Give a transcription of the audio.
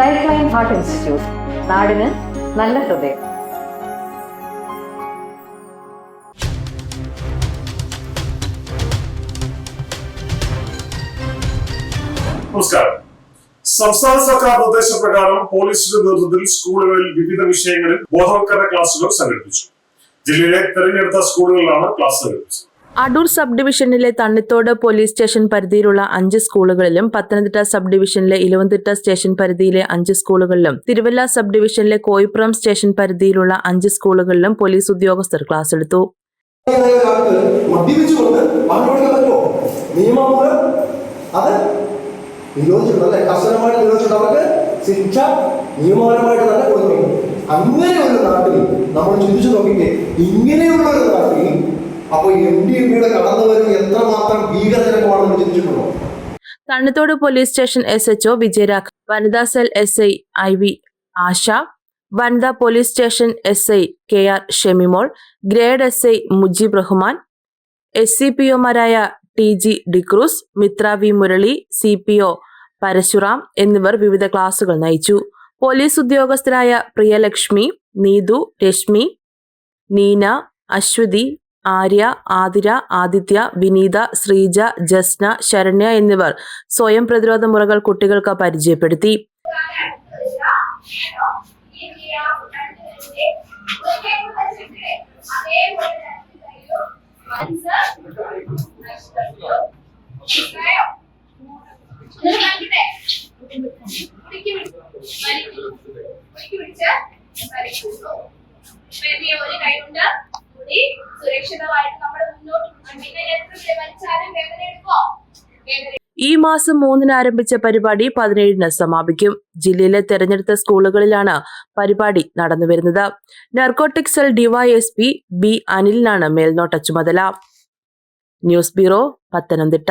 Life line heart institute നാടിന് നല്ല ഹൃദയം. നമസ്കാരം. സംസ്ഥാന സർക്കാർ നിർദ്ദേശപ്രകാരം പോലീസിന്റെ നേതൃത്വത്തിൽ സ്കൂളുകളിൽ വിവിധ വിഷയങ്ങളിൽ ബോധവൽക്കരണ ക്ലാസുകൾ സംഘടിപ്പിച്ചു. ജില്ലയിലെ തെരഞ്ഞെടുത്ത സ്കൂളുകളിലാണ് ക്ലാസ് സംഘടിപ്പിച്ചത്. അടൂർ സബ് ഡിവിഷനിലെ തണ്ണിത്തോട് പോലീസ് സ്റ്റേഷൻ പരിധിയിലുള്ള അഞ്ച് സ്കൂളുകളിലും പത്തനംതിട്ട സബ് ഡിവിഷനിലെ ഇലവന്തിട്ട സ്റ്റേഷൻ പരിധിയിലെ അഞ്ച് സ്കൂളുകളിലും തിരുവല്ല സബ് ഡിവിഷനിലെ കോയിപ്പുറം സ്റ്റേഷൻ പരിധിയിലുള്ള അഞ്ച് സ്കൂളുകളിലും പോലീസ് ഉദ്യോഗസ്ഥർ ക്ലാസ് എടുത്തു ശിക്ഷ തന്നെ കൊടുക്കണം അങ്ങനെ ഒരു നാട്ടിൽ നമ്മൾ ചിന്തിച്ചു നോക്കിക്കേ ഇങ്ങനെയുള്ള ഒരു നാട്ടിൽ അപ്പൊ എം ഡി എം പിയുടെ കടന്നു വരും എത്രമാത്രം ഭീകരജനകമാണെന്ന് ചിന്തിച്ചിട്ടുണ്ടോ? Thannithode police station S HO വിജയരാഘ് വനിതാ cell S I I V Asha. വനിതാ police station S I K R Shemimol. Grade S I Mujeeb Rahman. S C P ഒമാരായ T G D'Cruz Mithra V Murali C P O Parasuram എന്നിവർ വിവിധ ക്ലാസുകൾ നയിച്ചു. Police ഉദ്യോഗസ്ഥരായ പ്രിയലക്ഷ്മി നീതു രശ്മി നീന അശ്വതി ആര്യ ആതിര ആദിത്യ വിനീത ശ്രീജ ജസ്ന ശരണ്യ എന്നിവർ സ്വയം പ്രതിരോധ മുറകൾ കുട്ടികൾക്ക് പരിചയപ്പെടുത്തി. ഒരു കൈകൊണ്ട് കൂടി. സുരക്ഷിതമായിട്ട് നമ്മൾ മുന്നോട്ട് വേദന എടുക്കോ. ഈ മാസം മൂന്നിന് ആരംഭിച്ച പരിപാടി പതിനേഴിന് സമാപിക്കും. ജില്ലയിലെ തെരഞ്ഞെടുത്ത സ്കൂളുകളിലാണ് പരിപാടി നടന്നുവരുന്നത് നർക്കോട്ടിക് സെൽ ഡിവൈഎസ്പി ബി അനിലിനാണ് മേൽനോട്ട ചുമതല. News bureau Pathanamthitta.